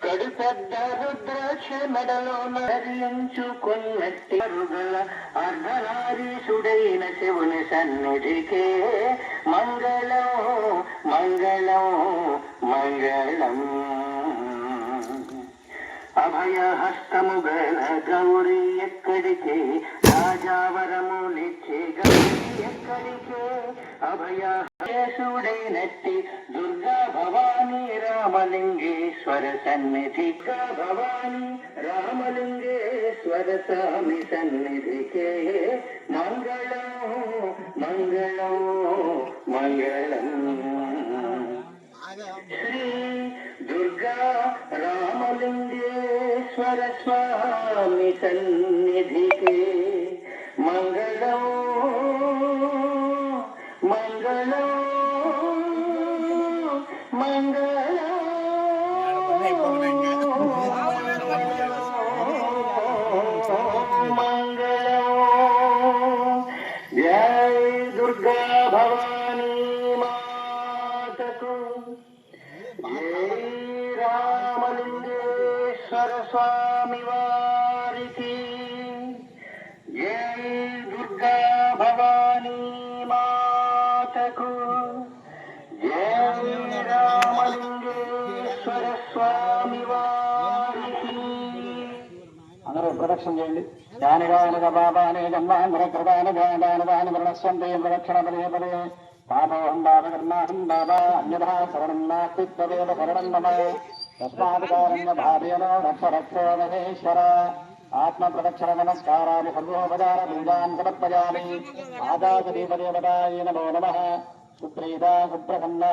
కడు పెద్ద రుద్రాక్ష మెడలో ధరించుకున్నట్టి అరుగల అర్ధనారీషుడైన శివుని సన్నిధికే మంగళం మంగళం మంగళం. అభయ హస్తము గల గౌరీ ఎక్కడికే రాజావరములిచ్చే దుర్గా భవానీ రామలింగేశ్వర సన్నిధి. దుర్గా భవానీ రామలింగేశ్వర స్వామి సన్నిధికే మంగళం మంగళం మంగళం. శ్రీ దుర్గా రామలింగేశ్వర స్వామి సన్నిధికే మంగళం మంగళం మంగళం జై దుర్గా భవానీ మాతకు జై రామలింగేశ్వర స్వామి వారికి మాతకు జై రామలింగేశ్వర స్వామి అందరూ ప్రదక్షిణ చేయండి. దాని బాబాని పాపాని జన్మాంతర కృతాని దాని దాని ప్రణశ్యంతే ప్రదక్షిణ పదే పదే పాపోహం పాపకర్మాహం బాబా అన్యథా శరణం నాస్తి తదేవ శరణం మమ. తస్మాత్ కారణ్య భావేన రక్ష రక్షో మహేశ్వర. ఆత్మ ప్రదక్షిణ నమస్కారాన్ని సర్వోపచార పూజాన్ సమర్పయామి ఆదాస దీపదేవతాయ నమో నమ సుప్రీత సుప్రసన్న